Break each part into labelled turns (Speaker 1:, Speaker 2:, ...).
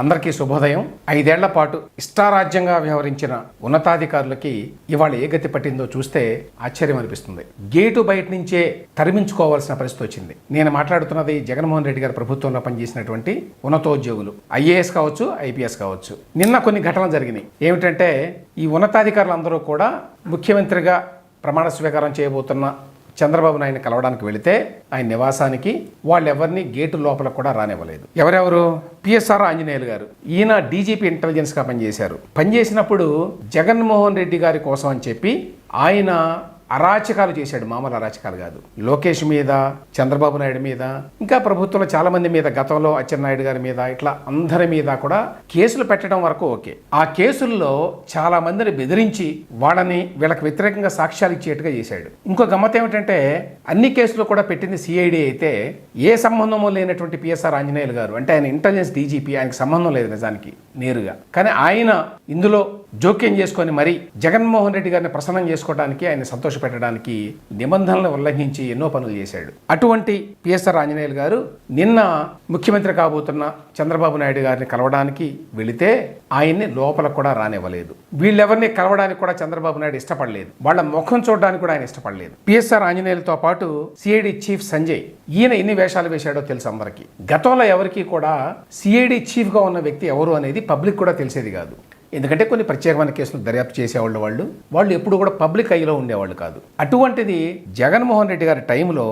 Speaker 1: అందరికీ శుభోదయం. ఐదేళ్ళ పాటు ఇష్టారాజ్యంగా వ్యవహరించిన ఉన్నతాధికారులకి ఇవాళ ఏ గతి పట్టిందో చూస్తే ఆశ్చర్యం అనిపిస్తుంది. గేటు బయట నుంచే తరిమించుకోవాల్సిన పరిస్థితి వచ్చింది. నేను మాట్లాడుతున్నది జగన్మోహన్ రెడ్డి గారి ప్రభుత్వంలో పనిచేసినటువంటి ఉన్నతోద్యోగులు. ఐఏఎస్ కావచ్చు ఐపీఎస్ కావచ్చు. నిన్న కొన్ని ఘటనలు జరిగినాయి. ఏమిటంటే ఈ ఉన్నతాధికారులందరూ కూడా ముఖ్యమంత్రిగా ప్రమాణ స్వీకారం చేయబోతున్న చంద్రబాబు నాయన కలవడానికి వెళితే ఆయన నివాసానికి వాళ్ళెవరిని గేటు లోపల కూడా రానివ్వలేదు. ఎవరెవరు? పిఎస్ఆర్ ఆంజనేయులు గారు. ఈయన డీజీపీ ఇంటెలిజెన్స్గా పనిచేశారు. పనిచేసినప్పుడు జగన్మోహన్ రెడ్డి గారి కోసం అని చెప్పి ఆయన అరాచకాలు చేశాడు మామూలు అరాచకాలు కాదు. లోకేష్ మీద చంద్రబాబు నాయుడు మీద ఇంకా ప్రభుత్వంలో చాలా మంది మీద గతంలో అచ్చెన్నాయుడు గారి మీద ఇట్లా అందరి మీద కూడా కేసులు పెట్టడం వరకు ఓకే. ఆ కేసుల్లో చాలా మందిని బెదిరించి వాళ్ళని వీళ్ళకి వ్యతిరేకంగా సాక్ష్యాలు ఇచ్చేట్టుగా చేశాడు. ఇంకో గమ్మత ఏమిటంటే అన్ని కేసులు కూడా పెట్టింది సిఐడి అయితే ఏ సంబంధము లేనటువంటి పిఎస్ఆర్ ఆంజనేయులు గారు అంటే ఆయన ఇంటెలిజెన్స్ డీజీపీ ఆయనకు సంబంధం లేదు నిజానికి నేరుగా. కానీ ఆయన ఇందులో జోక్యం చేసుకొని మరీ జగన్మోహన్ రెడ్డి గారిని ప్రసన్నం చేసుకోవడానికి ఆయన సంతోషపెట్టడానికి నిబంధనలను ఉల్లంఘించి ఎన్నో పనులు చేశాడు. అటువంటి పిఎస్ఆర్ ఆంజనేయులు గారు నిన్న ముఖ్యమంత్రి కాబోతున్న చంద్రబాబు నాయుడు గారిని కలవడానికి వెళితే ఆయన్ని లోపల కూడా రానివ్వలేదు. వీళ్ళెవరిని కలవడానికి కూడా చంద్రబాబు నాయుడు ఇష్టపడలేదు. వాళ్ళ ముఖం చూడడానికి కూడా ఆయన ఇష్టపడలేదు. పిఎస్ఆర్ ఆంజనేయులతో పాటు సిఐడి చీఫ్ సంజయ్ ఈయన ఎన్ని వేషాలు వేశాడో తెలుసు అందరికీ. గతంలో ఎవరికి కూడా సిఐడి చీఫ్గా ఉన్న వ్యక్తి ఎవరు అనేది పబ్లిక్ కూడా తెలిసేది కాదు. ఎందుకంటే కొన్ని ప్రత్యేకమైన కేసులు దర్యాప్తు చేసేవాళ్ళు వాళ్ళు. వాళ్ళు ఎప్పుడు కూడా పబ్లిక్ ఐలో ఉండేవాళ్ళు కాదు. అటువంటిది జగన్మోహన్ రెడ్డి గారి టైంలో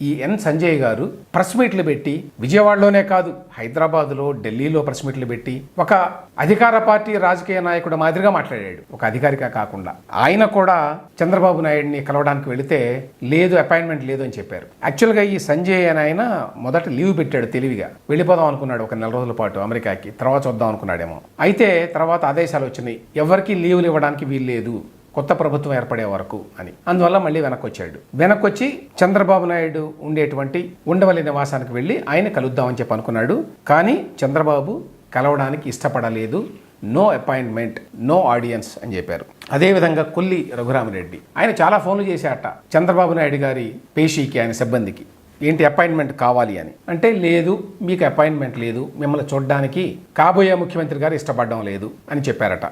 Speaker 1: ఈ ఎన్ సంజయ్ గారు ప్రెస్ మీట్లు పెట్టి విజయవాడలోనే కాదు హైదరాబాద్లో ఢిల్లీలో ప్రెస్ మీట్లు పెట్టి ఒక అధికార పార్టీ రాజకీయ నాయకుడు మాదిరిగా మాట్లాడాడు. ఒక అధికారిగా కాకుండా. ఆయన కూడా చంద్రబాబు నాయుడిని కలవడానికి వెళితే లేదు అపాయింట్మెంట్ లేదు అని చెప్పారు. యాక్చువల్గా ఈ సంజయ్ అని ఆయన మొదట లీవ్ పెట్టాడు తెలివిగా. వెళ్ళిపోదాం అనుకున్నాడు ఒక నెల రోజుల పాటు అమెరికాకి తర్వాత చూద్దాం అనుకున్నాడేమో. అయితే తర్వాత ఆదేశాలు వచ్చినాయి. ఎవరికి లీవులు ఇవ్వడానికి వీలు లేదు కొత్త ప్రభుత్వం ఏర్పడే వరకు అని. అందువల్ల మళ్ళీ వెనక్కి వచ్చాడు వెనక్కి వచ్చి చంద్రబాబు నాయుడు ఉండేటువంటి ఉండవల్లి నివాసానికి వెళ్ళి ఆయన కలుద్దామని చెప్పి అనుకున్నాడు. కానీ చంద్రబాబు కలవడానికి ఇష్టపడలేదు. నో అపాయింట్మెంట్ నో ఆడియన్స్ అని చెప్పారు. అదేవిధంగా కొల్లి రఘురామరెడ్డి. ఆయన చాలా ఫోన్లు చేశాట చంద్రబాబు నాయుడు గారి పేషీకి ఆయన సిబ్బందికి. ఏంటి అపాయింట్మెంట్ కావాలి అని? అంటే లేదు మీకు అపాయింట్మెంట్ లేదు. మిమ్మల్ని చూడడానికి కాబోయే ముఖ్యమంత్రి గారు ఇష్టపడడం లేదు అని చెప్పారట.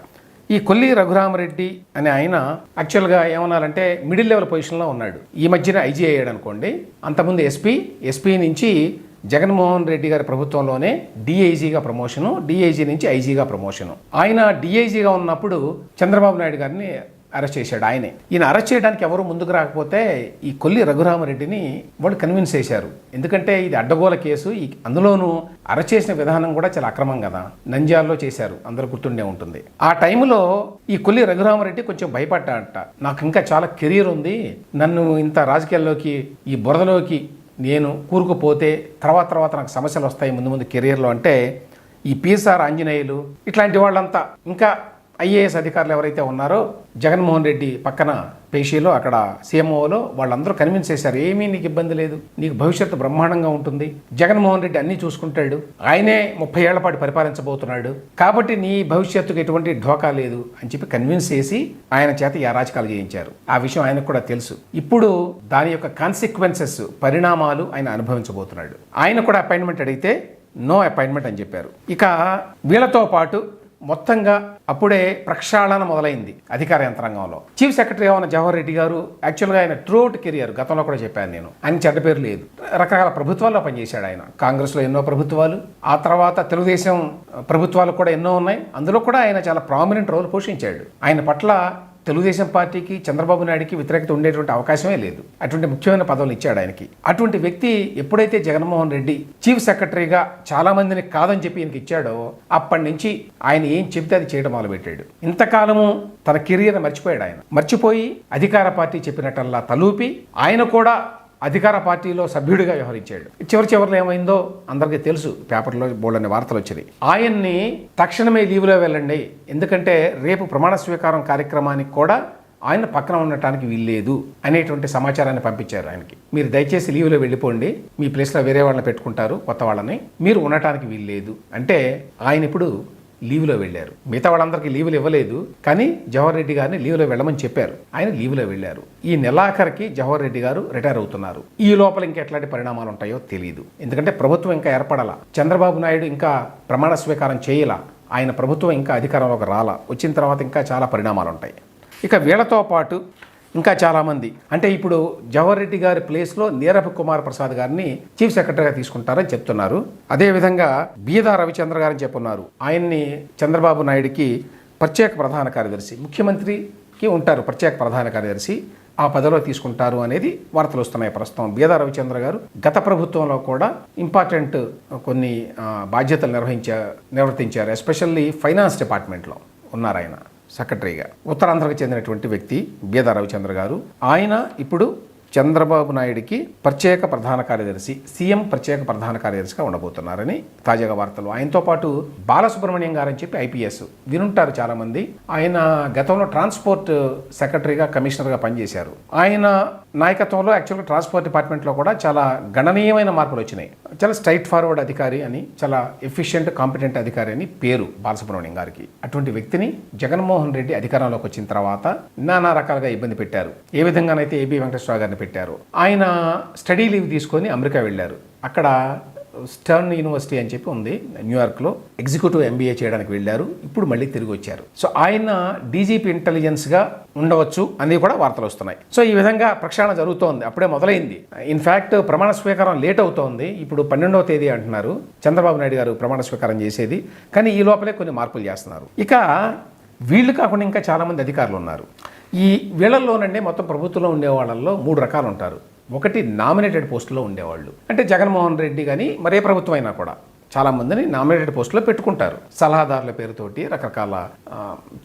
Speaker 1: ఈ కొల్లి రఘురామరెడ్డి అనే ఆయన యాక్చువల్గా ఏమన్నారంటే మిడిల్ లెవెల్ పొజిషన్లో ఉన్నాడు. ఈ మధ్యన ఐజీ అయ్యాడు అనుకోండి అంతకుముందు ఎస్పీ ఎస్పీ నుంచి జగన్మోహన్ రెడ్డి గారి ప్రభుత్వంలోనే డిఐజీగా ప్రమోషను డిఐజీ నుంచి ఐజీగా ప్రమోషను ఆయన డిఐజీగా ఉన్నప్పుడు చంద్రబాబు నాయుడు గారిని అరెస్ట్ చేశాడు ఆయనే. ఈయన అరెస్ట్ చేయడానికి ఎవరు ముందుకు రాకపోతే ఈ కొల్లి రఘురామరెడ్డిని వాళ్ళు కన్విన్స్ చేశారు. ఎందుకంటే ఇది అడ్డగోల కేసు ఈ అందులోనూ అరెస్ట్ చేసిన విధానం కూడా చాలా అక్రమం కదా. నంజాల్లో చేశారు అందరూ గుర్తుండే ఉంటుంది. ఆ టైంలో ఈ కొల్లి రఘురామరెడ్డి కొంచెం భయపడ్డాడట. నాకు ఇంకా చాలా కెరీర్ ఉంది నన్ను ఇంత రాజకీయాల్లోకి ఈ బురదలోకి నేను కూరుకుపోతే తర్వాత తర్వాత నాకు సమస్యలు వస్తాయి ముందు ముందు కెరీర్లో అంటే ఈ పిఎస్ఆర్ ఆంజనేయులు ఇట్లాంటి వాళ్ళంతా ఇంకా ఐఏఎస్ అధికారులు ఎవరైతే ఉన్నారో జగన్మోహన్ రెడ్డి పక్కన పేషీలో అక్కడ సీఎంఓలో వాళ్ళందరూ కన్విన్స్ చేశారు. ఏమీ నీకు ఇబ్బంది లేదు. నీకు భవిష్యత్తు బ్రహ్మాండంగా ఉంటుంది. జగన్మోహన్ రెడ్డి అన్నీ చూసుకుంటాడు. ఆయనే ముప్పై ఏళ్ళ పాటు పరిపాలించబోతున్నాడు. కాబట్టి నీ భవిష్యత్తుకు ఎటువంటి ఢోకా లేదు అని చెప్పి కన్విన్స్ చేసి ఆయన చేత ఈ అరాచకాలు చేయించారు. ఆ విషయం ఆయనకు కూడా తెలుసు. ఇప్పుడు దాని యొక్క కాన్సిక్వెన్సెస్ పరిణామాలు ఆయన అనుభవించబోతున్నాడు. ఆయన కూడా అపాయింట్మెంట్ అడిగితే నో అపాయింట్మెంట్ అని చెప్పారు. ఇక వీళ్ళతో పాటు మొత్తంగా అప్పుడే ప్రక్షాళన మొదలైంది అధికార యంత్రాంగంలో. చీఫ్ సెక్రటరీ ఉన్న జవహర్ రెడ్డి గారు యాక్చువల్గా ఆయన ట్రూట్ కెరియర్ గతంలో కూడా చెప్పాను నేను. ఆయన చెడ్డ పేరు లేదు. రకరకాల ప్రభుత్వాల్లో పనిచేశాడు ఆయన. కాంగ్రెస్లో ఎన్నో ప్రభుత్వాలు ఆ తర్వాత తెలుగుదేశం ప్రభుత్వాలు కూడా ఎన్నో ఉన్నాయి. అందులో కూడా ఆయన చాలా ప్రామినెంట్ రోల్ పోషించాడు. ఆయన పట్ల తెలుగుదేశం పార్టీకి చంద్రబాబు నాయుడికి వ్యతిరేకత ఉండేటువంటి అవకాశమే లేదు. అటువంటి ముఖ్యమైన పదవులు ఇచ్చాడు ఆయనకి. అటువంటి వ్యక్తి ఎప్పుడైతే జగన్మోహన్ రెడ్డి చీఫ్ సెక్రటరీగా చాలా మందిని కాదని చెప్పి ఈయనకి ఇచ్చాడో అప్పటి నుంచి ఆయన ఏం చెబితే అది చేయడం మొదలుపెట్టాడు. ఇంతకాలము తన కెరియర్ మర్చిపోయాడు ఆయన. మర్చిపోయి అధికార పార్టీ చెప్పినట్టల్లా తలూపి ఆయన కూడా అధికార పార్టీలో సభ్యుడిగా వ్యవహరించాడు. చివరి చివరిలో ఏమైందో అందరికీ తెలుసు. పేపర్లో బోల్డని వార్తలు వచ్చినాయి ఆయన్ని తక్షణమే లీవ్లో వెళ్ళండి. ఎందుకంటే రేపు ప్రమాణ స్వీకారం కార్యక్రమానికి కూడా ఆయన పక్కన ఉండటానికి వీల్లేదు అనేటువంటి సమాచారాన్ని పంపించారు ఆయనకి. మీరు దయచేసి లీవ్లో వెళ్ళిపోండి. మీ ప్లేస్లో వేరే వాళ్ళని పెట్టుకుంటారు కొత్త వాళ్ళని. మీరు ఉండటానికి వీల్లేదు. అంటే ఆయన ఇప్పుడు లీవ్లో వెళ్ళారు. మిగతా వాళ్ళందరికీ లీవులు ఇవ్వలేదు కానీ జవహర్ రెడ్డి గారిని లీవ్లో వెళ్ళమని చెప్పారు. ఆయన లీవ్లో వెళ్ళారు. ఈ నెలాఖరికి జవహర్ రెడ్డి గారు రిటైర్ అవుతున్నారు. ఈ లోపల ఇంకా ఎట్లాంటి పరిణామాలు ఉంటాయో తెలియదు ఎందుకంటే ప్రభుత్వం ఇంకా ఏర్పడాల. చంద్రబాబు నాయుడు ఇంకా ప్రమాణ స్వీకారం చేయలా. ఆయన ప్రభుత్వం ఇంకా అధికారంలోకి రాలా. వచ్చిన తర్వాత ఇంకా చాలా పరిణామాలు ఉంటాయి. ఇక వీళ్ళతో పాటు ఇంకా చాలామంది. అంటే ఇప్పుడు జవహర్ రెడ్డి గారి ప్లేస్లో నీరబ్ కుమార్ ప్రసాద్ గారిని చీఫ్ సెక్రటరీగా తీసుకుంటారని చెప్తున్నారు. అదేవిధంగా బీద రవిచంద్ర గారని చెప్పున్నారు. ఆయన్ని చంద్రబాబు నాయుడికి ప్రత్యేక ప్రధాన కార్యదర్శి ముఖ్యమంత్రికి ఉంటారు ప్రత్యేక ప్రధాన కార్యదర్శి. ఆ పదవిలో తీసుకుంటారు అనేది వార్తలు వస్తున్నాయి ప్రస్తుతం. బీదా రవిచంద్ర గారు గత ప్రభుత్వంలో కూడా ఇంపార్టెంట్ కొన్ని బాధ్యతలు నిర్వహించా నిర్వర్తించారు. ఎస్పెషల్లీ ఫైనాన్స్ డిపార్ట్మెంట్లో ఉన్నారు ఆయన. సెక్రటరీగా ఉత్తరాంధ్రకు చెందినటువంటి వ్యక్తి బీద రవిచంద్ర గారు. ఆయన ఇప్పుడు చంద్రబాబు నాయుడికి ప్రత్యేక ప్రధాన కార్యదర్శి సీఎం ప్రత్యేక ప్రధాన కార్యదర్శిగా ఉండబోతున్నారని తాజాగా వార్తలు. ఆయనతో పాటు బాలసుబ్రహ్మణ్యం గారని చెప్పి ఐపీఎస్ వినుంటారు చాలామంది. ఆయన గతంలో ట్రాన్స్పోర్ట్ సెక్రటరీగా కమిషనర్గా పనిచేశారు. ఆయన నాయకత్వంలో యాక్చువల్గా ట్రాన్స్పోర్ట్ డిపార్ట్మెంట్లో కూడా చాలా గణనీయమైన మార్పులు వచ్చినాయి. చాలా స్ట్రైట్ ఫార్వర్డ్ అధికారి అని చాలా ఎఫిషియెంట్ కాంపిటెంట్ అధికారి అని పేరు బాలసుబ్రహ్మణ్యం గారికి. అటువంటి వ్యక్తిని జగన్మోహన్ రెడ్డి అధికారంలోకి వచ్చిన తర్వాత నానా రకాలుగా ఇబ్బంది పెట్టారు. ఏ విధంగానైతే ఏబీ వెంకటేశ్వర గారిని పెట్టారు. ఆయన స్టడీ లీవ్ తీసుకొని అమెరికా వెళ్ళారు. అక్కడ స్టర్న్ యూనివర్సిటీ అని చెప్పి ఉంది న్యూయార్క్లో. ఎగ్జిక్యూటివ్ ఎంబీఏ చేయడానికి వెళ్ళారు ఇప్పుడు మళ్ళీ తిరిగి వచ్చారు. సో ఆయన డీజీపీ ఇంటెలిజెన్స్గా ఉండవచ్చు అనేది కూడా వార్తలు వస్తున్నాయి. సో ఈ విధంగా ప్రక్షాళన జరుగుతోంది అప్పుడే మొదలైంది. ఇన్ఫ్యాక్ట్ ప్రమాణ స్వీకారం లేట్ అవుతోంది ఇప్పుడు పన్నెండవ తేదీ అంటున్నారు. చంద్రబాబు నాయుడు గారు ప్రమాణ స్వీకారం చేసేది కానీ ఈ లోపలే కొన్ని మార్పులు చేస్తున్నారు. ఇక వీళ్ళు కాకుండా ఇంకా చాలామంది అధికారులు ఉన్నారు. ఈ వీళ్ళల్లోనండి మొత్తం ప్రభుత్వంలో ఉండే వాళ్ళల్లో మూడు రకాలు ఉంటారు. ఒకటి నామినేటెడ్ పోస్టులో ఉండేవాళ్ళు. అంటే జగన్మోహన్ రెడ్డి కానీ మరే ప్రభుత్వం అయినా కూడా చాలా మందిని నామినేటెడ్ పోస్టులో పెట్టుకుంటారు. సలహాదారుల పేరుతోటి రకరకాల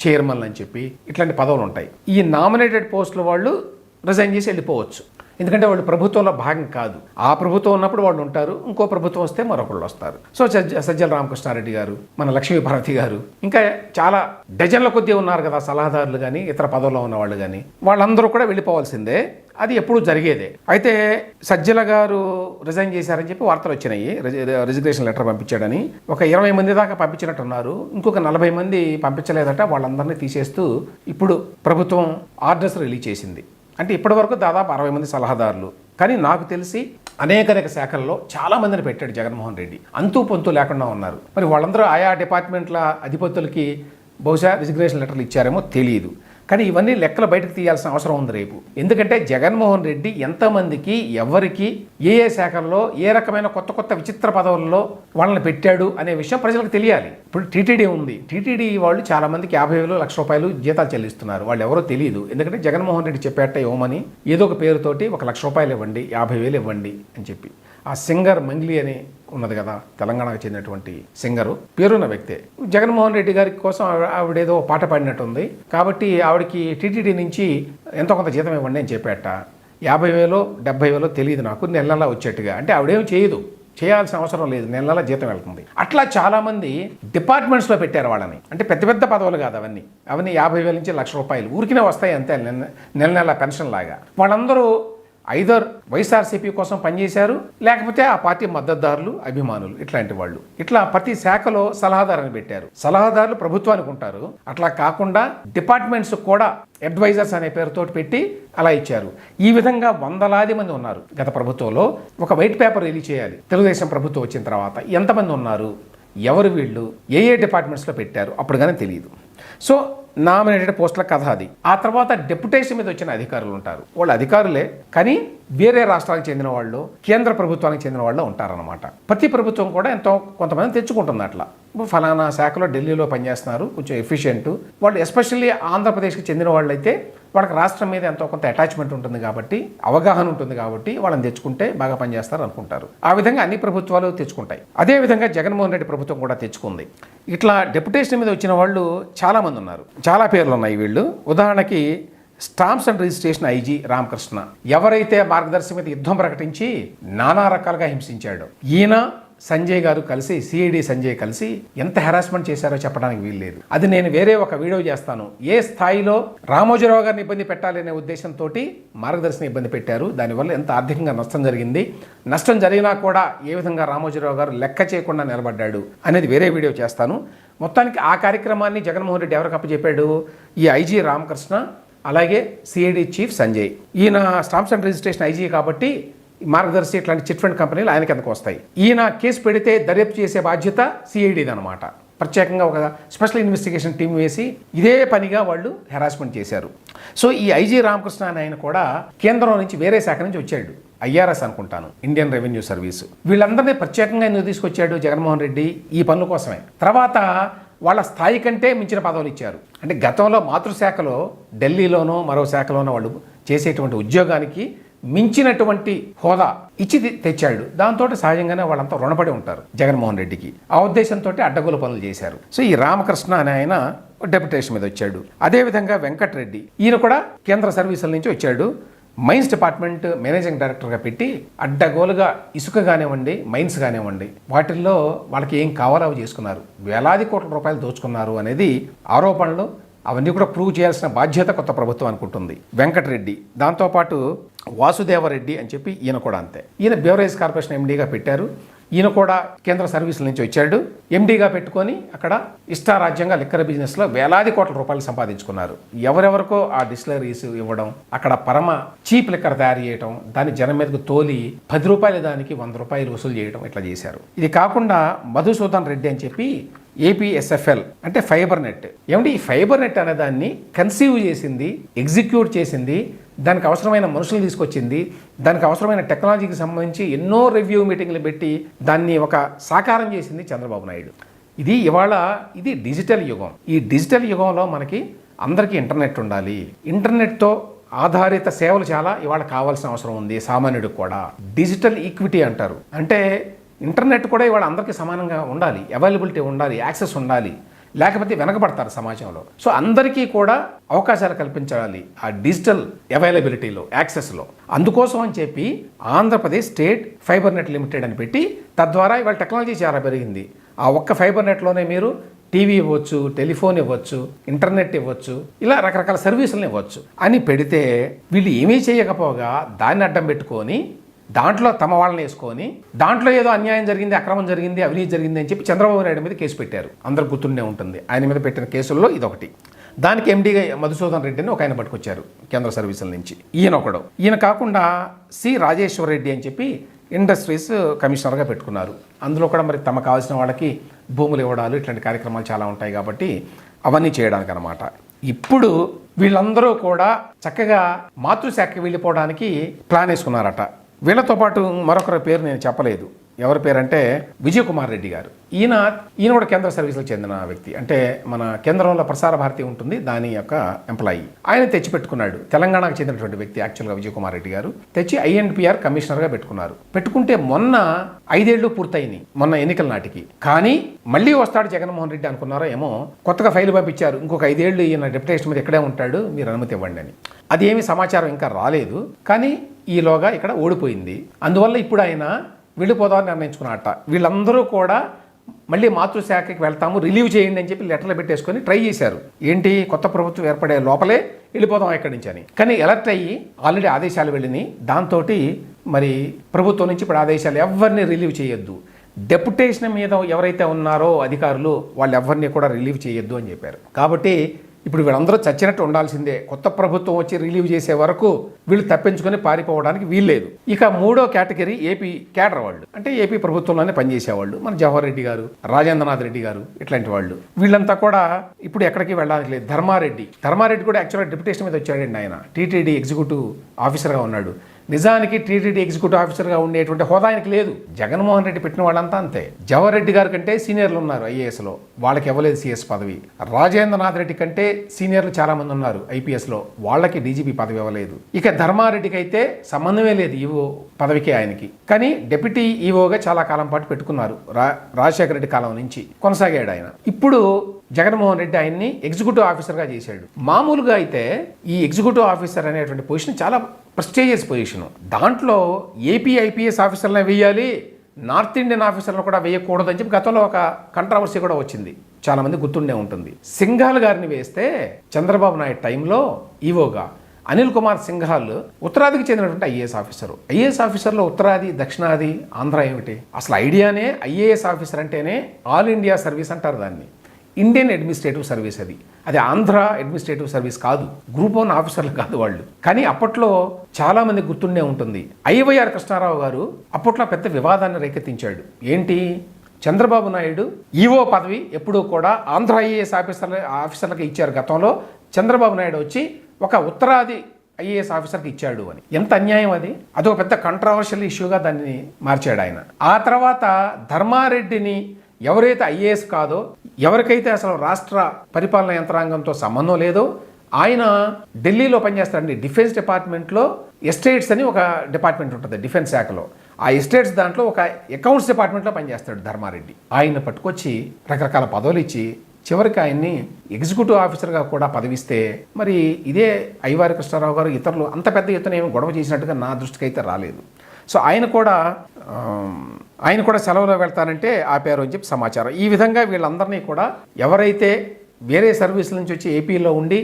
Speaker 1: చైర్మన్లు అని చెప్పి ఇట్లాంటి పదవులు ఉంటాయి. ఈ నామినేటెడ్ పోస్టుల వాళ్ళు రిజైన్ చేసి వెళ్ళిపోవచ్చు. ఎందుకంటే వాళ్ళు ప్రభుత్వంలో భాగం కాదు. ఆ ప్రభుత్వం ఉన్నప్పుడు వాళ్ళు ఉంటారు ఇంకో ప్రభుత్వం వస్తే మరొకళ్ళు వస్తారు. సో సజ్జ సజ్జల రామకృష్ణారెడ్డి గారు మన లక్ష్మీ భారతి గారు ఇంకా చాలా డజన్ల కొద్దీ ఉన్నారు కదా సలహాదారులు కానీ ఇతర పదవుల్లో ఉన్న వాళ్ళు కానీ వాళ్ళందరూ కూడా వెళ్ళిపోవాల్సిందే. అది ఎప్పుడూ జరిగేదే. అయితే సజ్జల గారు రిజైన్ చేశారని చెప్పి వార్తలు వచ్చినాయి. రిజ- రిజిగ్నేషన్ లెటర్ పంపించాడని. ఒక ఇరవై మంది దాకా పంపించినట్టున్నారు. ఇంకొక నలభై మంది పంపించలేదట. వాళ్ళందరినీ తీసేస్తూ ఇప్పుడు ప్రభుత్వం ఆర్డర్స్ రిలీజ్ చేసింది. అంటే ఇప్పటివరకు దాదాపు అరవై మంది సలహాదారులు. కానీ నాకు తెలిసి అనేక అనేక శాఖల్లో చాలా మందిని పెట్టాడు జగన్మోహన్ రెడ్డి. అంతూ పొంతు లేకుండా ఉన్నారు. మరి వాళ్ళందరూ ఆయా డిపార్ట్మెంట్ల అధిపతులకి బహుశా రిజిగ్నేషన్ లెటర్లు ఇచ్చారేమో తెలియదు కానీ ఇవన్నీ లెక్కలు బయటకు తీయాల్సిన అవసరం ఉంది రేపు. ఎందుకంటే జగన్మోహన్ రెడ్డి ఎంతమందికి ఎవరికి ఏ ఏ శాఖల్లో ఏ రకమైన కొత్త కొత్త విచిత్ర పదవుల్లో వాళ్ళని పెట్టాడు అనే విషయం ప్రజలకు తెలియాలి. ఇప్పుడు టీటీడీ ఉంది. టీటీడీ వాళ్ళు చాలామందికి యాభై వేలు లక్ష రూపాయలు జీతాలు చెల్లిస్తున్నారు. వాళ్ళు ఎవరో తెలియదు ఎందుకంటే జగన్మోహన్ రెడ్డి చెప్పేట ఇవ్వమని ఏదో ఒక పేరుతోటి ఒక లక్ష రూపాయలు ఇవ్వండి యాభై వేలు ఇవ్వండి అని చెప్పి. ఆ సింగర్ మంగ్లీ అని ఉన్నది కదా తెలంగాణకు చెందినటువంటి సింగరు. పేరున్న వ్యక్తే. జగన్మోహన్ రెడ్డి గారి కోసం ఆవిడ- ఆవిడేదో పాట పాడినట్టుంది. కాబట్టి ఆవిడకి టీటీడీ నుంచి ఎంతో కొంత జీతం ఇవ్వండి అని చెప్పాట. యాభై వేలో డెబ్బై వేలో తెలియదు నాకు నెల నెలా వచ్చేట్టుగా. అంటే ఆవిడేం చేయదు. చేయాల్సిన అవసరం లేదు. నెల నెల జీతం వెళ్తుంది. అట్లా చాలామంది డిపార్ట్మెంట్స్లో పెట్టారు వాళ్ళని. అంటే పెద్ద పెద్ద పదవులు కాదు అవన్నీ. అవన్నీ యాభై వేల నుంచి లక్ష రూపాయలు. ఊరికినే వస్తాయి అంతే నెల నెల నెల పెన్షన్ లాగా. వాళ్ళందరూ ఐదర్ వైఎస్ఆర్సీపీ కోసం పనిచేశారు లేకపోతే ఆ పార్టీ మద్దతుదారులు అభిమానులు ఇట్లాంటి వాళ్ళు. ఇట్లా ప్రతి శాఖలో సలహాదారుని పెట్టారు. సలహాదారులు ప్రభుత్వానికి ఉంటారు. అట్లా కాకుండా డిపార్ట్మెంట్స్ కూడా అడ్వైజర్స్ అనే పేరుతో పెట్టి అలా ఇచ్చారు. ఈ విధంగా వందలాది మంది ఉన్నారు. గత ప్రభుత్వంలో ఒక వైట్ పేపర్ రిలీజ్ చేయాలి. తెలుగుదేశం ప్రభుత్వం వచ్చిన తర్వాత ఎంతమంది ఉన్నారు? ఎవరు వీళ్ళు? ఏ ఏ డిపార్ట్మెంట్స్లో పెట్టారు? అప్పుడు కానీ తెలియదు. సో నామినేటెడ్ పోస్టుల కథ అది. ఆ తర్వాత డెప్యుటేషన్ మీద వచ్చిన అధికారులు ఉంటారు. వాళ్ళు అధికారులే కానీ వేరే రాష్ట్రాలకు చెందిన వాళ్ళు కేంద్ర ప్రభుత్వానికి చెందిన వాళ్ళు ఉంటారనమాట ప్రతి ప్రభుత్వం కూడా ఎంతో కొంతమంది తెచ్చుకుంటుంది అట్లా. ఫలానా శాఖలో ఢిల్లీలో పనిచేస్తున్నారు కొంచెం ఎఫిషియెంట్ వాళ్ళు ఎస్పెషల్లీ ఆంధ్రప్రదేశ్కి చెందిన వాళ్ళు అయితే వాళ్ళకి రాష్ట్రం మీద ఎంతో కొంత అటాచ్మెంట్ ఉంటుంది కాబట్టి అవగాహన ఉంటుంది కాబట్టి వాళ్ళని తెచ్చుకుంటే బాగా పనిచేస్తారు అనుకుంటారు. ఆ విధంగా అన్ని ప్రభుత్వాలు తెచ్చుకుంటాయి. అదే విధంగా జగన్మోహన్ రెడ్డి ప్రభుత్వం కూడా తెచ్చుకుంది. ఇట్లా డెప్యుటేషన్ మీద వచ్చిన వాళ్ళు చాలామంది ఉన్నారు. చాలా పేర్లు ఉన్నాయి వీళ్ళు. ఉదాహరణకి stamps and registration IG Ramakrishna. ఎవరైతే మార్గదర్శి మీద యుద్ధం ప్రకటించి నానా రకాలుగా హింసించాడో. ఈయన సంజయ్ గారు కలిసి సిఐడి సంజయ్ కలిసి ఎంత హెరాస్మెంట్ చేశారో చెప్పడానికి వీల్లేదు. అది నేను వేరే ఒక వీడియో చేస్తాను. ఏ స్థాయిలో రామోజీరావు గారిని ఇబ్బంది పెట్టాలనే ఉద్దేశంతో మార్గదర్శిని ఇబ్బంది పెట్టారు. దానివల్ల ఎంత ఆర్థికంగా నష్టం జరిగింది. నష్టం జరిగినా కూడా ఏ విధంగా రామోజీరావు గారు లెక్క చేయకుండా నిలబడ్డాడు అనేది వేరే వీడియో చేస్తాను. మొత్తానికి ఆ కార్యక్రమాన్ని జగన్మోహన్ రెడ్డి ఎవరికి అప్పచెప్పాడు? ఈ ఐజీ రామకృష్ణ అలాగే సిఐడి చీఫ్ సంజయ్. ఈయన స్టాంప్స్ అండ్ రిజిస్ట్రేషన్ ఐజీ కాబట్టి మార్గదర్శి ఇట్లాంటి చిట్ ఫండ్ కంపెనీలు ఆయన కిందకు వస్తాయి? ఈయన కేసు పెడితే దర్యాప్తు చేసే బాధ్యత సిఐడిది అనమాట ప్రత్యేకంగా ఒక స్పెషల్ ఇన్వెస్టిగేషన్ టీం వేసి ఇదే పనిగా వాళ్ళు హెరాస్మెంట్ చేశారు. సో ఈ ఐజీ రామకృష్ణ అని ఆయన కూడా కేంద్రం నుంచి వేరే శాఖ నుంచి వచ్చాడు. ఐఆర్ఎస్ అనుకుంటాను ఇండియన్ రెవెన్యూ సర్వీస్. వీళ్ళందరినీ ప్రత్యేకంగా ఎందుకు తీసుకొచ్చాడు జగన్మోహన్ రెడ్డి? ఈ పనుల కోసమే. తర్వాత వాళ్ళ స్థాయి కంటే మించిన పదవులు ఇచ్చారు. అంటే గతంలో మాతృశాఖలో ఢిల్లీలోనో మరో శాఖలోనో వాళ్ళు చేసేటువంటి ఉద్యోగానికి మించినటువంటి హోదా ఇచ్చి తెచ్చాడు. దాంతో సహజంగానే వాళ్ళంతా రుణపడి ఉంటారు జగన్మోహన్ రెడ్డికి. ఆ ఉద్దేశంతో అడ్డగోలు పనులు చేశారు. సో ఈ రామకృష్ణ అనే ఆయన డెప్యుటేషన్ మీద వచ్చాడు. అదేవిధంగా వెంకటరెడ్డి ఈయన కూడా కేంద్ర సర్వీసుల నుంచి వచ్చాడు. మైన్స్ డిపార్ట్మెంట్ మేనేజింగ్ డైరెక్టర్గా పెట్టి అడ్డగోలుగా ఇసుక కానివ్వండి మైన్స్ కానివ్వండి వాటిల్లో వాళ్ళకి ఏం కావాలో అవి చేసుకున్నారు. వేలాది కోట్ల రూపాయలు దోచుకున్నారు అనేది ఆరోపణలు అవన్నీ కూడా ప్రూవ్ చేయాల్సిన బాధ్యత కొత్త ప్రభుత్వం అనుకుంటుంది. వెంకటరెడ్డి దాంతోపాటు వాసుదేవరెడ్డి అని చెప్పి ఈయన కూడా అంతే. ఈయన బెవరేజ్ కార్పొరేషన్ ఎండీగా పెట్టారు. ఈయన కూడా కేంద్ర సర్వీసుల నుంచి వచ్చాడు. ఎండీగా పెట్టుకొని అక్కడ ఇష్టారాజ్యంగా లిక్కర్ బిజినెస్లో వేలాది కోట్ల రూపాయలు సంపాదించుకున్నారు. ఎవరెవరికో ఆ డిస్టిలరీస్ ఇవ్వడం అక్కడ పరమ చీప్ లిక్కర్ తయారు చేయడం దాన్ని జనం మీదకు తోలి పది రూపాయల దానికి వంద రూపాయలు వసూలు చేయడం ఇట్లా చేశారు. ఇది కాకుండా మధుసూదన్ రెడ్డి అని చెప్పి ఏపీఎస్ఎఫ్ఎల్ అంటే ఫైబర్ నెట్. ఏమంటే ఈ ఫైబర్ నెట్ అనే దాన్ని కన్సీవ్ చేసింది ఎగ్జిక్యూట్ చేసింది దానికి అవసరమైన మనుషులు తీసుకొచ్చింది. దానికి అవసరమైన టెక్నాలజీకి సంబంధించి ఎన్నో రివ్యూ మీటింగ్లు పెట్టి దాన్ని ఒక సాకారం చేసింది చంద్రబాబు నాయుడు. ఇది ఇవాళ ఇది డిజిటల్ యుగం. ఈ డిజిటల్ యుగంలో మనకి అందరికీ ఇంటర్నెట్ ఉండాలి. ఇంటర్నెట్తో ఆధారిత సేవలు చాలా ఇవాళ కావాల్సిన అవసరం ఉంది సామాన్యుడికి కూడా. డిజిటల్ ఈక్విటీ అంటారు. అంటే ఇంటర్నెట్ కూడా ఇవాళ అందరికీ సమానంగా ఉండాలి. అవైలబిలిటీ ఉండాలి. యాక్సెస్ ఉండాలి. లేకపోతే వెనకబడతారు సమాజంలో. సో అందరికీ కూడా అవకాశాలు కల్పించాలి ఆ డిజిటల్ అవైలబిలిటీలో యాక్సెస్లో. అందుకోసం అని చెప్పి Andhra Pradesh state fibre net limited అని పెట్టి తద్వారా ఇవాళ టెక్నాలజీ చాలా పెరిగింది. ఆ ఒక్క ఫైబర్ నెట్లోనే మీరు టీవీ ఇవ్వచ్చు టెలిఫోన్ ఇవ్వచ్చు ఇంటర్నెట్ ఇవ్వచ్చు ఇలా రకరకాల సర్వీసులను ఇవ్వచ్చు. అని పెడితే వీళ్ళు ఏమీ చేయకపోగా దాన్ని అడ్డం పెట్టుకొని దాంట్లో తమ వాళ్ళని వేసుకొని దాంట్లో ఏదో అన్యాయం జరిగింది అక్రమం జరిగింది అవినీతి జరిగింది అని చెప్పి చంద్రబాబు నాయుడు మీద కేసు పెట్టారు. అందరు గుర్తుండే ఉంటుంది. ఆయన మీద పెట్టిన కేసుల్లో ఇదొకటి. దానికి ఎండీగా మధుసూదన్ రెడ్డిని ఒక ఆయన పట్టుకొచ్చారు కేంద్ర సర్వీసుల నుంచి. ఈయన ఒకడు. ఈయన కాకుండా సి రాజేశ్వర్ రెడ్డి అని చెప్పి ఇండస్ట్రీస్ కమిషనర్గా పెట్టుకున్నారు. అందులో కూడా మరి తమ కావాల్సిన వాళ్ళకి భూములు ఇవ్వడాలు ఇట్లాంటి కార్యక్రమాలు చాలా ఉంటాయి కాబట్టి అవన్నీ చేయడానికి అనమాట ఇప్పుడు వీళ్ళందరూ కూడా చక్కగా మాతృశాఖకి వెళ్ళిపోవడానికి ప్లాన్ వేసుకున్నారట. వీళ్ళతో పాటు మరొకరి పేరు నేను చెప్పలేదు. ఎవరి పేరంటే విజయ్ కుమార్ రెడ్డి గారు. ఈయన ఈయన కూడా కేంద్ర సర్వీసులకు చెందిన వ్యక్తి. అంటే మన కేంద్రంలో ప్రసార భారతి ఉంటుంది దాని యొక్క ఎంప్లాయీ. ఆయన తెచ్చి పెట్టుకున్నాడు తెలంగాణకు చెందినటువంటి వ్యక్తి యాక్చువల్గా విజయ్ కుమార్ రెడ్డి గారు. తెచ్చి ఐఎన్పిఆర్ కమిషనర్గా పెట్టుకున్నారు. పెట్టుకుంటే మొన్న ఐదేళ్ళు పూర్తయింది మొన్న ఎన్నికల నాటికి. కానీ మళ్ళీ వస్తాడు జగన్మోహన్ రెడ్డి అనుకున్నారో ఏమో కొత్తగా ఫైల్ పంపించారు. ఇంకొక ఐదేళ్ళు ఈయన డిప్యుటేషన్ మీద ఇక్కడే ఉంటాడు మీరు అనుమతి ఇవ్వండి అని. అది సమాచారం ఇంకా రాలేదు. కానీ ఈలోగా ఇక్కడ ఓడిపోయింది. అందువల్ల ఇప్పుడు ఆయన వెళ్ళిపోదామని నిర్ణయించుకున్నట్ట వీళ్ళందరూ కూడా మళ్ళీ మాతృశాఖకి వెళ్తాము రిలీవ్ చేయండి అని చెప్పి లెటర్లు పెట్టేసుకొని ట్రై చేశారు. ఏంటి? కొత్త ప్రభుత్వం ఏర్పడే లోపలే వెళ్ళిపోదాం ఎక్కడి నుంచి అని. కానీ ఎలర్ట్ అయ్యి ఆల్రెడీ ఆదేశాలు వెళ్ళినాయి. దాంతో మరి ప్రభుత్వం నుంచి ఇప్పుడు ఆదేశాలు ఎవరిని రిలీవ్ చేయొద్దు. డెప్యుటేషన్ మీద ఎవరైతే ఉన్నారో అధికారులు వాళ్ళు ఎవరిని కూడా రిలీవ్ చేయొద్దు అని చెప్పారు. కాబట్టి ఇప్పుడు వీళ్ళందరూ చచ్చినట్టు ఉండాల్సిందే. కొత్త ప్రభుత్వం వచ్చి రిలీవ్ చేసే వరకు వీళ్ళు తప్పించుకొని పారిపోవడానికి వీల్లేదు. ఇక మూడో కేటగిరీ ఏపీ కేడర్ వాళ్ళు. అంటే ఏపీ ప్రభుత్వంలోనే పనిచేసేవాళ్ళు. మన జవహర్ రెడ్డి గారు రాజేంద్రనాథ్ రెడ్డి గారు ఇట్లాంటి వాళ్ళు. వీళ్ళంతా కూడా ఇప్పుడు ఎక్కడికి వెళ్ళడానికి లేదు. ధర్మారెడ్డి. ధర్మారెడ్డి కూడా యాక్చువల్గా డిప్యుటేషన్ మీద వచ్చాడండి ఆయన. టీటీడీ ఎగ్జిక్యూటివ్ ఆఫీసర్గా ఉన్నాడు. నిజానికి టీటీడీ ఎగ్జిక్యూటివ్ ఆఫీసర్గా ఉండేటువంటి హోదా ఆయనకి లేదు. జగన్మోహన్ రెడ్డి పెట్టిన వాళ్ళంతా అంతే. జవహర్ రెడ్డి గారి కంటే సీనియర్లు ఉన్నారు ఐఏఎస్లో. వాళ్ళకి ఇవ్వలేదు సిఎస్ పదవి. రాజేంద్రనాథ్ రెడ్డి కంటే సీనియర్లు చాలామంది ఉన్నారు ఐపీఎస్లో. వాళ్ళకి డీజీపీ పదవి ఇవ్వలేదు. ఇక ధర్మారెడ్డికి అయితే సంబంధమే లేదు ఈవో పదవికే ఆయనకి. కానీ డెప్యూటీ ఈవోగా చాలా కాలం పాటు పెట్టుకున్నారు. రా రాజశేఖర రెడ్డి కాలం నుంచి కొనసాగాడు ఆయన. ఇప్పుడు జగన్మోహన్ రెడ్డి ఆయన్ని ఎగ్జిక్యూటివ్ ఆఫీసర్గా చేశాడు. మామూలుగా అయితే ఈ ఎగ్జిక్యూటివ్ ఆఫీసర్ అనేటువంటి పొజిషన్ చాలా ప్రెస్టేజియస్ పొజిషన్ దాంట్లో ఏపీ ఐపీఎస్ ఆఫీసర్లనే వేయాలి నార్త్ ఇండియన్ ఆఫీసర్లు కూడా వేయకూడదని చెప్పి గతంలో ఒక కంట్రవర్సీ కూడా వచ్చింది. చాలామంది గుర్తుండే ఉంటుంది. సింఘాల్ గారిని వేస్తే చంద్రబాబు నాయుడు టైంలో ఈవోగా అనిల్ కుమార్ సింఘాల్ ఉత్తరాదికి చెందినటువంటి ఐఏఎస్ ఆఫీసర్ ఐఏఎస్ ఆఫీసర్లో ఉత్తరాది దక్షిణాది ఆంధ్ర ఏమిటి? అసలు ఐడియానే ఐఏఎస్ ఆఫీసర్ అంటేనే ఆల్ ఇండియా సర్వీస్ అంటారు దాన్ని. ఇండియన్ అడ్మినిస్ట్రేటివ్ సర్వీస్ అది. అది ఆంధ్ర అడ్మినిస్ట్రేటివ్ సర్వీస్ కాదు. గ్రూప్ వన్ ఆఫీసర్లు కాదు వాళ్ళు. కానీ అప్పట్లో చాలా మంది గుర్తుండే ఉంటుంది. ఐవైఆర్ కృష్ణారావు గారు అప్పట్లో పెద్ద వివాదాన్ని రేకెత్తించాడు. ఏంటి? చంద్రబాబు నాయుడు ఈవో పదవి ఎప్పుడూ కూడా ఆంధ్ర ఐఏఎస్ ఆఫీసర్ల ఆఫీసర్లకు ఇచ్చారు గతంలో. చంద్రబాబు నాయుడు వచ్చి ఒక ఉత్తరాది ఐఏఎస్ ఆఫీసర్కి ఇచ్చాడు అని. ఎంత అన్యాయం అది? అదొక పెద్ద కంట్రవర్షియల్ ఇష్యూగా దాన్ని మార్చాడు ఆయన. ఆ తర్వాత ధర్మారెడ్డిని ఎవరైతే ఐఏఎస్ కాదో ఎవరికైతే అసలు రాష్ట్ర పరిపాలన యంత్రాంగంతో సంబంధం లేదో ఆయన ఢిల్లీలో పనిచేస్తాడండి డిఫెన్స్ డిపార్ట్మెంట్లో ఎస్టేట్స్ అని ఒక డిపార్ట్మెంట్ ఉంటుంది డిఫెన్స్ శాఖలో. ఆ ఎస్టేట్స్ దాంట్లో ఒక అకౌంట్స్ డిపార్ట్మెంట్లో పనిచేస్తాడు ధర్మారెడ్డి. ఆయన పట్టుకొచ్చి రకరకాల పదవులు ఇచ్చి చివరికి ఆయన్ని ఎగ్జిక్యూటివ్ ఆఫీసర్గా కూడా పదవిస్తే మరి ఇదే ఐవారి కృష్ణారావు గారు ఇతరులు అంత పెద్ద ఎత్తున ఏమి గొడవ చేసినట్టుగా నా దృష్టికి అయితే రాలేదు. సో ఆయన కూడా ఆయన కూడా సెలవులో వెళ్తానంటే ఆపారు అని చెప్పి సమాచారం. ఈ విధంగా వీళ్ళందరినీ కూడా ఎవరైతే వేరే సర్వీసుల నుంచి వచ్చి ఏపీలో ఉండి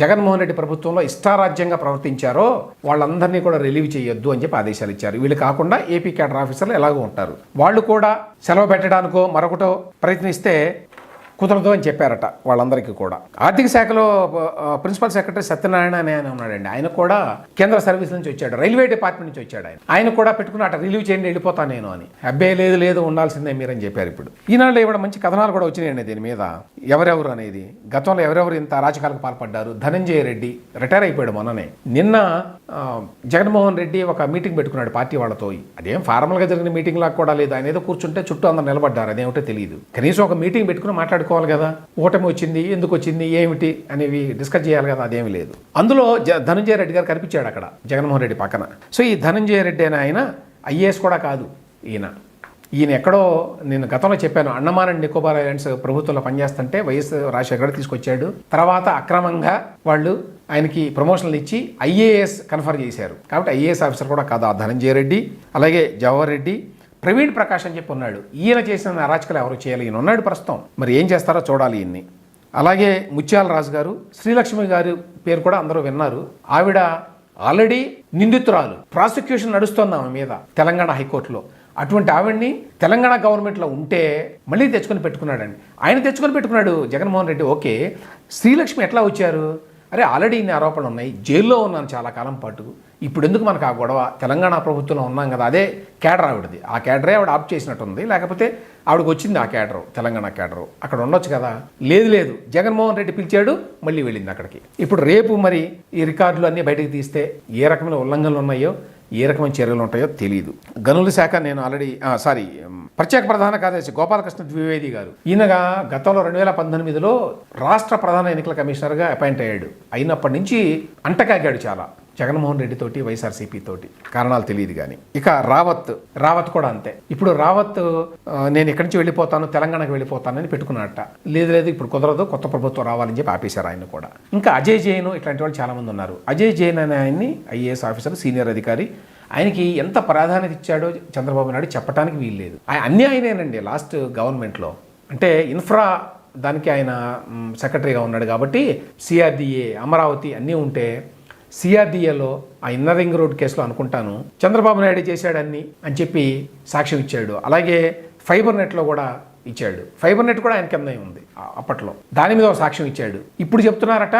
Speaker 1: జగన్మోహన్ రెడ్డి ప్రభుత్వంలో ఇష్టారాజ్యంగా ప్రవర్తించారో వాళ్ళందరినీ కూడా రిలీవ్ చేయొద్దు అని చెప్పి ఆదేశాలు ఇచ్చారు. వీళ్ళు కాకుండా ఏపీ క్యాడర్ ఆఫీసర్లు ఎలాగో ఉంటారు. వాళ్ళు కూడా సెలవు పెట్టడానికో మరొకటో ప్రయత్నిస్తే కుదరదు అని చెప్పారట వాళ్ళందరికీ కూడా. ఆర్థిక శాఖలో ప్రిన్సిపల్ సెక్రటరీ సత్యనారాయణ అనే ఆయన ఉన్నాడండి. ఆయన కూడా కేంద్ర సర్వీస్ నుంచి వచ్చాడు. రైల్వే డిపార్ట్మెంట్ నుంచి వచ్చాడు ఆయన. ఆయన కూడా పెట్టుకుని అట రిలీవ్ చేయండి వెళ్ళిపోతాను నేను అని. అబ్బాయి లేదు లేదు ఉండాల్సిందే మీరని చెప్పారు ఇప్పుడు. ఈనాడు ఇవాళ మంచి కథనాలు కూడా వచ్చినాయండి దీని మీద? ఎవరెవరు అనేది? గతంలో ఎవరెవరు ఇంత రాజకాలకు పాల్పడ్డారు? ధనంజయ రెడ్డి రిటైర్ అయిపోయాడు మొన్ననే. నిన్న జగన్మోహన్ రెడ్డి ఒక మీటింగ్ పెట్టుకున్నాడు పార్టీ వాళ్ళతో. అదేం ఫార్మల్గా జరిగిన మీటింగ్ లాగా కూడా లేదు. ఆయన ఏదో కూర్చుంటే చుట్టూ అందరు నిలబడ్డారు. అదేమిటో తెలియదు కనీసం ఒక మీటింగ్ పెట్టుకుని మాట్లాడుకోవాలి కదా? ఓటమి వచ్చింది ఎందుకు వచ్చింది ఏమిటి అనేవి డిస్కస్ చేయాలి కదా? అదేమి లేదు. అందులో జ ధనంజయ రెడ్డి గారు కనిపించాడు అక్కడ జగన్మోహన్ రెడ్డి పక్కన. సో ఈ ధనంజయ రెడ్డి అనే ఆయన ఐఏఎస్ కూడా కాదు ఈయన. ఈయన ఎక్కడో నేను గతంలో చెప్పాను అండమాన్ అండ్ నికోబార్ ఐలాండ్స్ ప్రభుత్వంలో పనిచేస్తుంటే వైఎస్ రాజశేఖర్ తీసుకొచ్చాడు. తర్వాత అక్రమంగా వాళ్ళు ఆయనకి ప్రమోషన్లు ఇచ్చి ఐఏఎస్ కన్ఫర్ చేశారు. కాబట్టి ఐఏఎస్ ఆఫీసర్ కూడా కాదు ఆ ధనంజయ రెడ్డి అలాగే జవహర్ రెడ్డి ప్రవీణ్ ప్రకాష్ అని చెప్పి ఉన్నాడు. ఈయన చేసిన అరాచకాలు ఎవరు చేయాలి? ఈయన ఉన్నాడు ప్రస్తుతం. మరి ఏం చేస్తారో చూడాలి ఈయన్ని. అలాగే ముత్యాల రాజు గారు శ్రీలక్ష్మి గారి పేరు కూడా అందరూ విన్నారు. ఆవిడ ఆల్రెడీ నిందితురాలు. ప్రాసిక్యూషన్ నడుస్తోంది ఆమె మీద తెలంగాణ హైకోర్టులో. అటువంటి ఆవిడ్ని తెలంగాణ గవర్నమెంట్లో ఉంటే మళ్ళీ తెచ్చుకొని పెట్టుకున్నాడండి. ఆయన తెచ్చుకొని పెట్టుకున్నాడు జగన్మోహన్ రెడ్డి. ఓకే. శ్రీలక్ష్మి ఎట్లా వచ్చారు? అరే ఆల్రెడీ ఇన్ని ఆరోపణలు ఉన్నాయి. జైల్లో ఉన్నాను చాలా కాలం పాటు. ఇప్పుడు ఎందుకు మనకు ఆ గొడవ? తెలంగాణ ప్రభుత్వంలో ఉన్నాం కదా అదే క్యాడర్ ఆవిడది. ఆ కేడరే ఆవిడ ఆప్ చేసినట్టుంది. లేకపోతే ఆవిడకి వచ్చింది ఆ కేడర్ తెలంగాణ కేడర్ అక్కడ ఉండొచ్చు కదా? లేదు లేదు. జగన్మోహన్ రెడ్డి పిలిచాడు మళ్ళీ వెళ్ళింది అక్కడికి. ఇప్పుడు రేపు మరి ఈ రికార్డులు అన్నీ బయటకు తీస్తే ఏ రకమైన ఉల్లంఘనలు ఉన్నాయో ఏ రకమైన చర్యలు ఉంటాయో తెలియదు గనుల శాఖ నేను ఆల్రెడీ సారీ ప్రత్యేక ప్రధాన కార్యదర్శి గోపాలకృష్ణ ద్వివేది గారు. ఈయనగా గతంలో రెండు వేల పంతొమ్మిదిలో రాష్ట్ర ప్రధాన ఎన్నికల కమిషనర్గా అపాయింట్ అయ్యాడు. అయినప్పటి నుంచి అంటకాగాడు చాలా. జగన్మోహన్ రెడ్డి తోటి వైఎస్ఆర్సీపీ తోటి కారణాలు తెలియదు కానీ ఇక రావత్ రావత్ కూడా అంతే. ఇప్పుడు రావత్ నేను ఇక్కడి నుంచి వెళ్ళిపోతాను తెలంగాణకు వెళ్ళిపోతానని పెట్టుకున్నట్ట. లేదు లేదు ఇప్పుడు కుదరదు కొత్త ప్రభుత్వం రావాలని చెప్పి ఆపేశారు ఆయన కూడా. ఇంకా అజయ్ జైన్ ఇట్లాంటి వాళ్ళు చాలామంది ఉన్నారు. అజయ్ జైన్ అనే ఆయన్ని ఐఏఎస్ ఆఫీసర్ సీనియర్ అధికారి ఆయనకి ఎంత ప్రాధాన్యత ఇచ్చాడో చంద్రబాబు నాయుడు చెప్పడానికి వీల్లేదు ఆయన అన్నీ ఆయనేనండి లాస్ట్ గవర్నమెంట్లో. అంటే ఇన్ఫ్రా దానికి ఆయన సెక్రటరీగా ఉన్నాడు కాబట్టి సిఆర్డిఏ అమరావతి అన్నీ ఉంటే సిఆర్డిఏలో ఆ ఇన్నర్ రింగ్ రోడ్ కేసులో అనుకుంటాను. చంద్రబాబు నాయుడు చేశాడని అని చెప్పి సాక్ష్యం ఇచ్చాడు. అలాగే ఫైబర్ నెట్లో కూడా ఇచ్చాడు. ఫైబర్ నెట్ కూడా ఆయన కింద ఉంది అప్పట్లో. దాని మీద ఒక సాక్ష్యం ఇచ్చాడు. ఇప్పుడు చెప్తున్నారట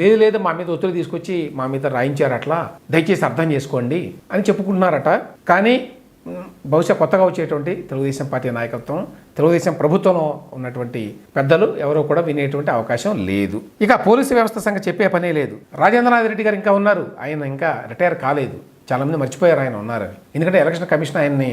Speaker 1: లేదు లేదు మా మీద ఒత్తిడి తీసుకొచ్చి మా మీద రాయించారట్లా. దయచేసి అర్థం చేసుకోండి అని చెప్పుకుంటున్నారట. కానీ బహుశా కొత్తగా వచ్చేటువంటి తెలుగుదేశం పార్టీ నాయకత్వం తెలుగుదేశం ప్రభుత్వంలో ఉన్నటువంటి పెద్దలు ఎవరో కూడా వినేటువంటి అవకాశం లేదు. ఇక పోలీసు వ్యవస్థ సంగతి చెప్పే పనే లేదు. రాజేంద్రనాథ్ రెడ్డి గారు ఇంకా ఉన్నారు. ఆయన ఇంకా రిటైర్ కాలేదు. చాలామంది మర్చిపోయారు ఆయన ఉన్నారని ఎందుకంటే ఎలక్షన్ కమిషన్ ఆయన్ని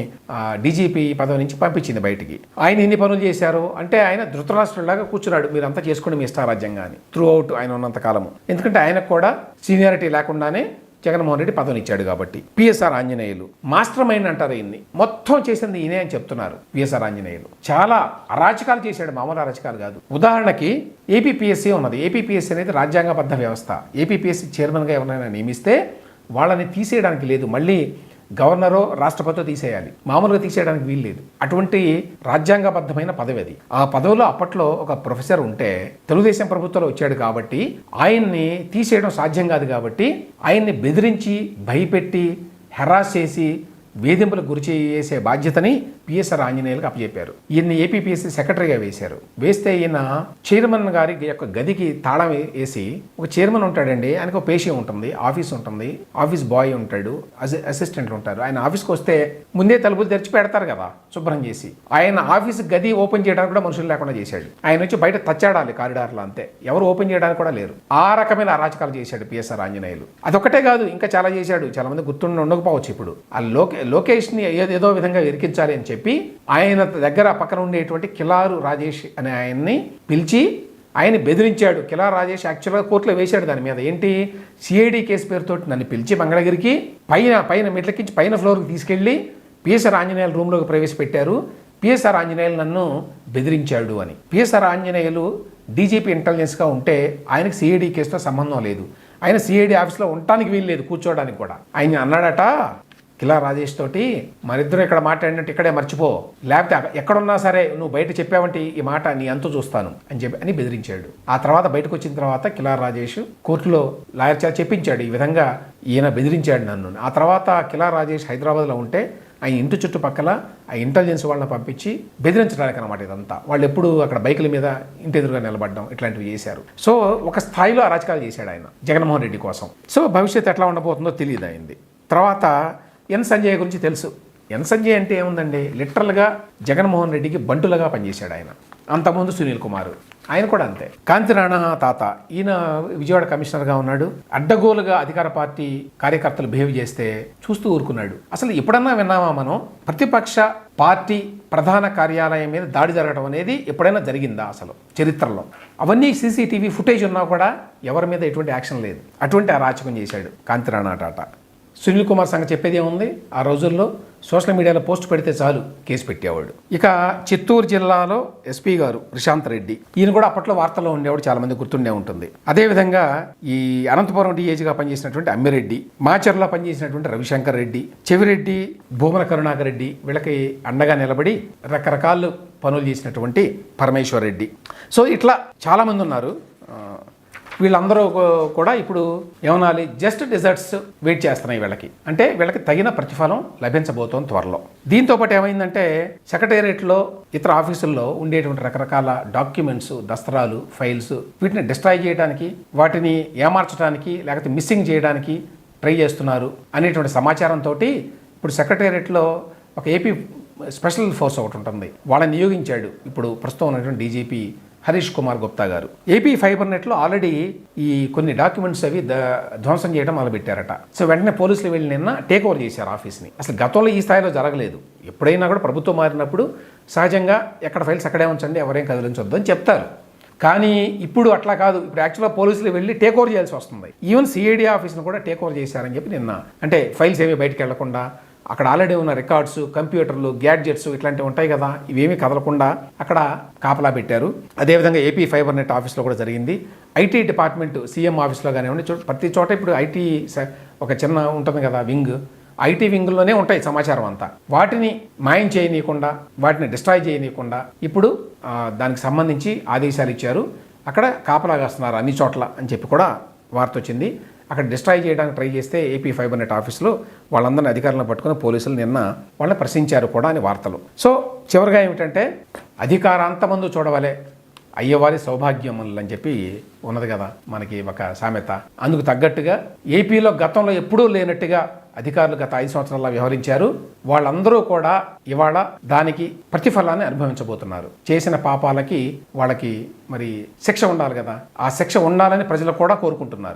Speaker 1: డీజీపీ పదవి నుంచి పంపించింది బయటికి. ఆయన ఎన్ని పనులు చేశారు? అంటే ఆయన ధృతరాష్ట్రులాగా కూర్చున్నాడు. మీరు అంతా చేసుకోండి మీ ఇష్టారాజ్యంగా అని. త్రూ అవుట్ ఆయన ఉన్నంత కాలము. ఎందుకంటే ఆయనకు కూడా సీనియారిటీ లేకుండానే జగన్మోహన్ రెడ్డి పదవిని ఇచ్చాడు కాబట్టి. పిఎస్ఆర్ ఆంజనేయులు. మాస్టర్ మైండ్ అంటారు ఈయన్ని. మొత్తం చేసింది ఈయనే అని చెప్తున్నారు పిఎస్ఆర్ ఆంజనేయులు. చాలా అరాచకాలు చేశాడు మామూలు అరాచకాలు కాదు. ఉదాహరణకి ఏపీపీఎస్సీ ఉన్నది. ఏపీపీఎస్సీ అనేది రాజ్యాంగబద్ధ వ్యవస్థ. ఏపీపీఎస్సీ చైర్మన్గా ఎవరైనా నియమిస్తే వాళ్ళని తీసేయడానికి లేదు. మళ్ళీ గవర్నరో రాష్ట్రపతితో తీసేయాలి. మామూలుగా తీసేయడానికి వీల్లేదు అటువంటి రాజ్యాంగబద్ధమైన పదవి అది. ఆ పదవిలో అప్పట్లో ఒక ప్రొఫెసర్ ఉంటే తెలుగుదేశం ప్రభుత్వంలో వచ్చాడు కాబట్టి ఆయన్ని తీసేయడం సాధ్యం కాదు కాబట్టి ఆయన్ని బెదిరించి భయపెట్టి హెరాస్ చేసి వేధింపులకు గురి చేసే బాధ్యతని పిఎస్ఆర్ ఆంజనేయులకు అప్పచెప్పారు. ఈయన్ని ఏపీపీఎస్సీ సెక్రటరీగా వేశారు. వేస్తే ఈయన చైర్మన్ గారి యొక్క గదికి తాళం వేసి ఒక చైర్మన్ ఉంటాడండి ఆయనకు ఒక పేషి ఉంటుంది ఆఫీస్ ఉంటుంది ఆఫీస్ బాయ్ ఉంటాడు అసిస్టెంట్లు ఉంటారు. ఆయన ఆఫీస్కి వస్తే ముందే తలుపులు తెరిచి పెడతారు కదా శుభ్రం చేసి. ఆయన ఆఫీస్ గది ఓపెన్ చేయడానికి కూడా మనుషులు లేకుండా చేశాడు. ఆయన వచ్చి బయట తచ్చాడాలి కారిడార్లో అంతే. ఎవరు ఓపెన్ చేయడానికి కూడా లేరు. ఆ రకమైన అరాచకాలు చేశాడు పిఎస్ఆర్ ఆంజనేయులు. అదొక్కటే కాదు ఇంకా చాలా చేశాడు. చాలా మంది గుర్తుండి ఉండకపోవచ్చు ఇప్పుడు. ఆ లోకే లోకేష్ని ఏదో విధంగా ఇరికించాలి అని చెప్పి ఆయన దగ్గర పక్కన ఉండేటువంటి కిలారు రాజేష్ అనే ఆయన్ని పిలిచి ఆయన బెదిరించాడు. కిలా రాజేష్ యాక్చువల్గా కోర్టులో వేశాడు దాని మీద. ఏంటి? సిఐడి కేసు పేరుతో నన్ను పిలిచి మంగళగిరికి పైన పైన మెట్లకించి పైన ఫ్లోర్కి తీసుకెళ్ళి పిఎస్ఆర్ ఆంజనేయుల రూమ్లోకి ప్రవేశపెట్టారు. పిఎస్ఆర్ ఆంజనేయులు నన్ను బెదిరించాడు అని. పిఎస్ఆర్ ఆంజనేయులు డీజీపీ ఇంటెలిజెన్స్గా ఉంటే ఆయనకి సిఐడి కేసుతో సంబంధం లేదు. ఆయన సిఐడి ఆఫీస్లో ఉండటానికి వీలు లేదు కూర్చోవడానికి కూడా. ఆయన అన్నాడట కిలా రాజేష్ తోటి మరిద్దరం ఇక్కడ మాట్లాడినట్టు ఇక్కడే మర్చిపో. లేకపోతే ఎక్కడున్నా సరే నువ్వు బయట చెప్పావంటే ఈ మాట నీ అంతు చూస్తాను అని చెప్పి అని బెదిరించాడు. ఆ తర్వాత బయటకు వచ్చిన తర్వాత కిలా రాజేష్ కోర్టులో లాయర్ చేత చెప్పించాడు ఈ విధంగా ఈయన బెదిరించాడు నన్ను. ఆ తర్వాత కిలా రాజేష్ హైదరాబాద్లో ఉంటే ఆయన ఇంటి చుట్టుపక్కల ఆ ఇంటెలిజెన్స్ వాళ్ళని పంపించి బెదిరించడానికి అనమాట ఇదంతా. వాళ్ళు ఎప్పుడు అక్కడ బైకుల మీద ఇంటి ఎదురుగా నిలబడడం ఇట్లాంటివి చేశారు. సో ఒక స్థాయిలో అరాచకాలు చేశాడు ఆయన జగన్మోహన్ రెడ్డి కోసం. సో భవిష్యత్తు ఎట్లా ఉండబోతుందో తెలియదు అయింది తర్వాత ఎన్ సంజయ్ గురించి తెలుసు. ఎన్ సంజయ్ అంటే ఏముందండి? లిటరల్గా జగన్మోహన్ రెడ్డికి బంటులుగా పనిచేశాడు ఆయన. అంతకుముందు సునీల్ కుమార్. ఆయన కూడా అంతే. కాంతి రాణా తాత ఈయన విజయవాడ కమిషనర్గా ఉన్నాడు. అడ్డగోలుగా అధికార పార్టీ కార్యకర్తలు బిహేవ్ చేస్తే చూస్తూ ఊరుకున్నాడు. అసలు ఎప్పుడన్నా విన్నామా మనం? ప్రతిపక్ష పార్టీ ప్రధాన కార్యాలయం మీద దాడి జరగడం అనేది ఎప్పుడైనా జరిగిందా అసలు? చరిత్రలో. అవన్నీ సీసీటీవీ ఫుటేజ్ ఉన్నా కూడా ఎవరి మీద ఎటువంటి యాక్షన్ లేదు. అటువంటి అరాచకం చేశాడు కాంతిరాణా టాటా సునీల్ కుమార్ సంగతి చెప్పేది ఏముంది? ఆ రోజుల్లో సోషల్ మీడియాలో పోస్ట్ పెడితే చాలు కేసు పెట్టేవాడు. ఇక చిత్తూరు జిల్లాలో ఎస్పీ గారు ప్రశాంత్ రెడ్డి. ఈయన కూడా అప్పట్లో వార్తల్లో ఉండేవాడు చాలా మంది గుర్తుండే ఉంటుంది. అదేవిధంగా ఈ అనంతపురం డిఏజీగా పనిచేసినటువంటి అమ్మిరెడ్డి మాచర్లో పనిచేసినటువంటి రవిశంకర్ రెడ్డి చెవిరెడ్డి భూమన కరుణాకర్ రెడ్డి వీళ్ళకి అండగా నిలబడి రకరకాల పనులు చేసినటువంటి పరమేశ్వర్ రెడ్డి. సో ఇట్లా చాలామంది ఉన్నారు. వీళ్ళందరూ కూడా ఇప్పుడు ఏమనాలి? జస్ట్ డిజర్ట్స్ వెయిట్ చేస్తున్నాయి వీళ్ళకి. అంటే వీళ్ళకి తగిన ప్రతిఫలం లభించబోతోంది త్వరలో. దీంతో పాటు ఏమైందంటే సెక్రటేరియట్లో ఇతర ఆఫీసుల్లో ఉండేటువంటి రకరకాల డాక్యుమెంట్స్ దస్తరాలు ఫైల్స్ వీటిని డిస్ట్రాయ్ చేయడానికి వాటిని ఏమార్చడానికి లేకపోతే మిస్సింగ్ చేయడానికి ట్రై చేస్తున్నారు అనేటువంటి సమాచారంతో ఇప్పుడు సెక్రటేరియట్లో ఒక ఏపీ స్పెషల్ ఫోర్స్ ఒకటి ఉంటుంది. వాళ్ళని నియోగించాడు. ఇప్పుడు ప్రస్తుతం ఉన్నటువంటి డీజీపీ హరీష్ కుమార్ గుప్తా గారు. ఏపీ ఫైబర్ నెట్లో ఆల్రెడీ ఈ కొన్ని డాక్యుమెంట్స్ అవి ధ్వంసం చేయడం మొదలుపెట్టారట. సో వెంటనే పోలీసులు వెళ్ళి నిన్న టేక్ ఓవర్ చేశారు ఆఫీస్ని. అసలు గతంలో ఈ స్థాయిలో జరగలేదు. ఎప్పుడైనా కూడా ప్రభుత్వం మారినప్పుడు సహజంగా ఎక్కడ ఫైల్స్ అక్కడే ఉంచండి ఎవరేం కదిలించొద్దు అని చెప్తారు. కానీ ఇప్పుడు అట్లా కాదు. ఇప్పుడు యాక్చువల్గా పోలీసులు వెళ్ళి టేక్ ఓవర్ చేయాల్సి వస్తుంది. ఈవెన్ సిఐడి ఆఫీస్ని కూడా టేక్ ఓవర్ చేశారని చెప్పి నిన్న అంటే ఫైల్స్ ఏమీ బయటకు వెళ్ళకుండా అక్కడ ఆల్రెడీ ఉన్న రికార్డ్స్ కంప్యూటర్లు గ్యాడ్జెట్స్ ఇట్లాంటివి ఉంటాయి కదా ఇవేమీ కదలకుండా అక్కడ కాపలా పెట్టారు. అదేవిధంగా ఏపీ ఫైబర్ నెట్ ఆఫీస్లో కూడా జరిగింది. ఐటీ డిపార్ట్మెంట్ సీఎం ఆఫీస్లో కానివ్వండి చో ప్రతి చోట ఇప్పుడు ఐటీ ఒక చిన్న ఉంటుంది కదా వింగ్. ఐటీ వింగ్లోనే ఉంటాయి సమాచారం అంతా. వాటిని మాయం చేయనీయకుండా వాటిని డిస్ట్రాయ్ చేయనీయకుండా ఇప్పుడు దానికి సంబంధించి ఆదేశాలు ఇచ్చారు. అక్కడ కాపలా కాస్తున్నారు అన్ని చోట్ల అని చెప్పి కూడా వార్త వచ్చింది. అక్కడ డిస్ట్రాయ్ చేయడానికి ట్రై చేస్తే ఏపీ ఫైబర్ నెట్ ఆఫీసులో వాళ్ళందరినీ అధికారులను పట్టుకుని పోలీసులు నిన్న వాళ్ళని ప్రశ్నించారు కూడా అని వార్తలు. సో చివరిగా ఏమిటంటే అధికారాంతమందు చూడవలే అయ్యవారి సౌభాగ్యములు అని చెప్పి ఉన్నది కదా మనకి ఒక సామెత. అందుకు తగ్గట్టుగా ఏపీలో గతంలో ఎప్పుడూ లేనట్టుగా అధికారులు గత ఐదు సంవత్సరాల్లో వ్యవహరించారు. వాళ్ళందరూ కూడా ఇవాళ దానికి ప్రతిఫలాన్ని అనుభవించబోతున్నారు. చేసిన పాపాలకి వాళ్ళకి మరి శిక్ష ఉండాలి కదా. ఆ శిక్ష ఉండాలని ప్రజలు కూడా కోరుకుంటున్నారు.